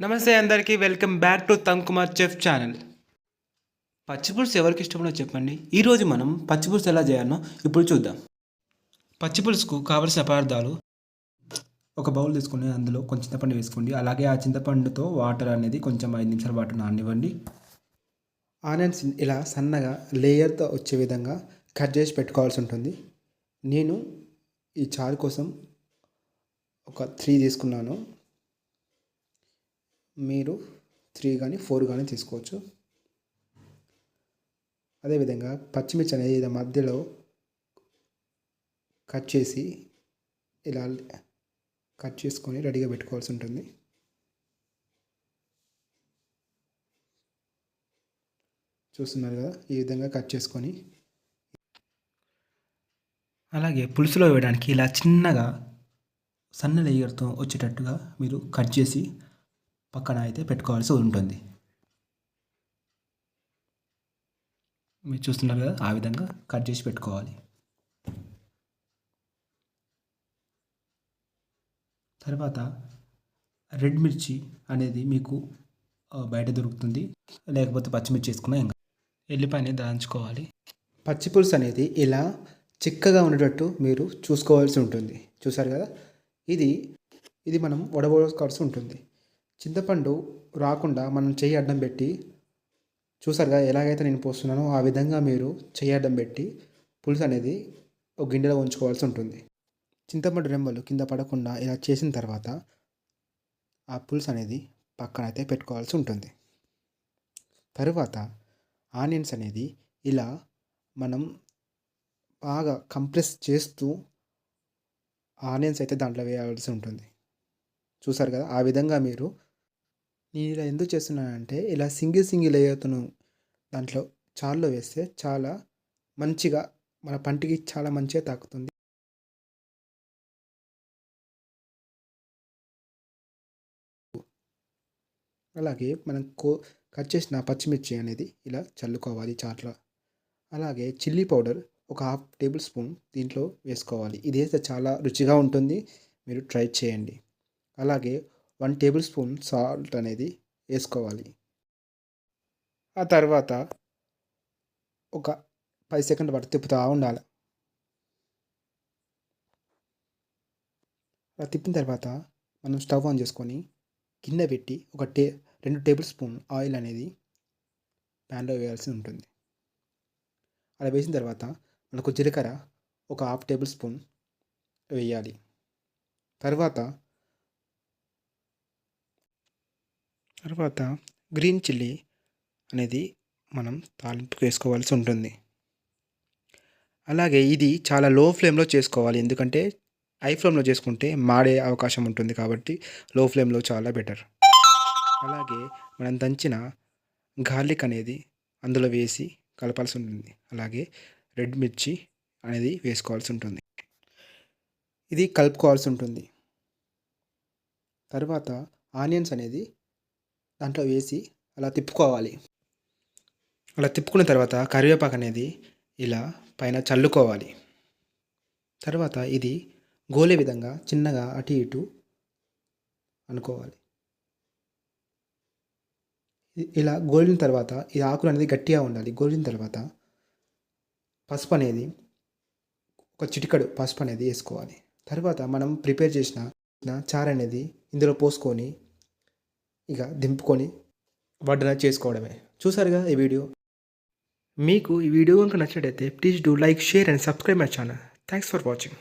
నమస్తే అందరికీ welcome back to Tankumar chef channel. పచ్చిపులుసు ఎవరికి ఇష్టమో చెప్పండి. ఈరోజు మనం పచ్చిపులుసు ఎలా చేయాలో ఇప్పుడు చూద్దాం. పచ్చిపులుసుకు కావలసిన పదార్థాలు ఒక బౌల్ తీసుకొని అందులో కొంచెం చింతపండు వేసుకోండి. అలాగే ఆ చింతపండుతో వాటర్ అనేది కొంచెం ఐదు నిమిషాల వాటర్ నానివ్వండి ఆనియన్స్ ఇలా సన్నగా లేయర్తో వచ్చే విధంగా కట్ చేసి పెట్టుకోవాల్సి ఉంటుంది. నేను ఈ చారు కోసం ఒక త్రీ తీసుకున్నాను. మీరు త్రీ కానీ ఫోర్ కానీ తీసుకోవచ్చు. అదేవిధంగా పచ్చిమిర్చి అనేది ఇలా మధ్యలో కట్ చేసి ఇలా కట్ చేసుకొని రెడీగా పెట్టుకోవాల్సి ఉంటుంది. చూస్తున్నారు కదా ఈ విధంగా కట్ చేసుకొని. అలాగే పులుసులో వేయడానికి ఇలా చిన్నగా సన్న లేయర్తో వచ్చేటట్టుగా మీరు కట్ చేసి పక్కన అయితే పెట్టుకోవాల్సి ఉంటుంది. మీరు చూస్తున్నారు కదా ఆ విధంగా కట్ చేసి పెట్టుకోవాలి. తర్వాత రెడ్ మిర్చి అనేది మీకు బయట దొరుకుతుంది. లేకపోతే పచ్చిమిర్చి వేసుకున్నా ఇంకా ఎల్లిపాయ దాంచుకోవాలి. పచ్చిపులుసు అనేది ఇలా చిక్కగా ఉండేటట్టు మీరు చూసుకోవాల్సి ఉంటుంది. చూసారు కదా? ఇది ఇది మనం వడబోసుకోవాల్సి ఉంటుంది. చింతపండు రాకుండా మనం చెయ్యి అడ్డం పెట్టి చూసారుగా ఎలాగైతే నేను పోస్తున్నానో ఆ విధంగా మీరు చెయ్యి అడ్డం పెట్టి పులుసు అనేది ఒక గిన్నెలో ఉంచుకోవాల్సి ఉంటుంది. చింతపండు రెమ్మలు కింద పడకుండా ఇలా చేసిన తర్వాత ఆ పులుసు అనేది పక్కన అయితే పెట్టుకోవాల్సి ఉంటుంది. తరువాత ఆనియన్స్ అనేది ఇలా మనం బాగా కంప్రెస్ చేస్తూ ఆనియన్స్ అయితే దాంట్లో వేయాల్సి ఉంటుంది. చూసారు కదా ఆ విధంగా మీరు నేను ఇలా ఎందుకు చేస్తున్నానంటే ఇలా సింగిల్ సింగిల్ లేయర్తోను దాంట్లో చారులో వేస్తే చాలా మంచిగా మన పంటికి చాలా మంచిగా తాకుతుంది. అలాగే మనం కో కట్ చేసిన పచ్చిమిర్చి అనేది ఇలా చల్లుకోవాలి చాట్లో అలాగే చిల్లీ పౌడర్ ఒక హాఫ్ టేబుల్ స్పూన్ దీంట్లో వేసుకోవాలి. ఇది వేస్తే చాలా రుచిగా ఉంటుంది. మీరు ట్రై చేయండి. అలాగే వన్ టేబుల్ స్పూన్ సాల్ట్ అనేది వేసుకోవాలి. ఆ తర్వాత ఒక పది సెకండ్ పాటు తిప్పుతూ ఉండాలి. అలా తిప్పిన తర్వాత మనం స్టవ్ ఆన్ చేసుకొని గిన్నె పెట్టి ఒక టే రెండు టేబుల్ స్పూన్ ఆయిల్ అనేది ప్యాన్లో వేయాల్సి ఉంటుంది. అలా వేసిన తర్వాత మనకు జీలకర్ర ఒక హాఫ్ టేబుల్ స్పూన్ వేయాలి. తర్వాత తర్వాత గ్రీన్ చిల్లీ అనేది మనం తాలింపు వేసుకోవాల్సి ఉంటుంది. అలాగే ఇది చాలా లో ఫ్లేమ్లో చేసుకోవాలి. ఎందుకంటే హై ఫ్లేమ్లో చేసుకుంటే మాడే అవకాశం ఉంటుంది కాబట్టి లో ఫ్లేమ్లో చాలా బెటర్ అలాగే మనం దంచిన గార్లిక్ అనేది అందులో వేసి కలపాల్సి ఉంటుంది. అలాగే రెడ్ మిర్చి అనేది వేసుకోవాల్సి ఉంటుంది. ఇది కలుపుకోవాల్సి ఉంటుంది. తర్వాత ఆనియన్స్ అనేది దాంట్లో వేసి అలా తిప్పుకోవాలి. అలా తిప్పుకున్న తర్వాత కరివేపాకు అనేది ఇలా పైన చల్లుకోవాలి. తర్వాత ఇది గోలే విధంగా చిన్నగా అటు ఇటు అనుకోవాలి. ఇలా గోలిన తర్వాత ఈ ఆకులు అనేది గట్టిగా ఉండాలి. గోలిన తర్వాత పసుపు అనేది ఒక చిటికడు పసుపు అనేది వేసుకోవాలి. తర్వాత మనం ప్రిపేర్ చేసిన చారు అనేది ఇందులో పోసుకొని ఇక దింపుకొని వడ్డన చేసుకోవడమే. చూసారుగా ఈ వీడియో? మీకు ఈ వీడియో కనుక నచ్చినట్టయితే please do like share and subscribe my channel thanks for watching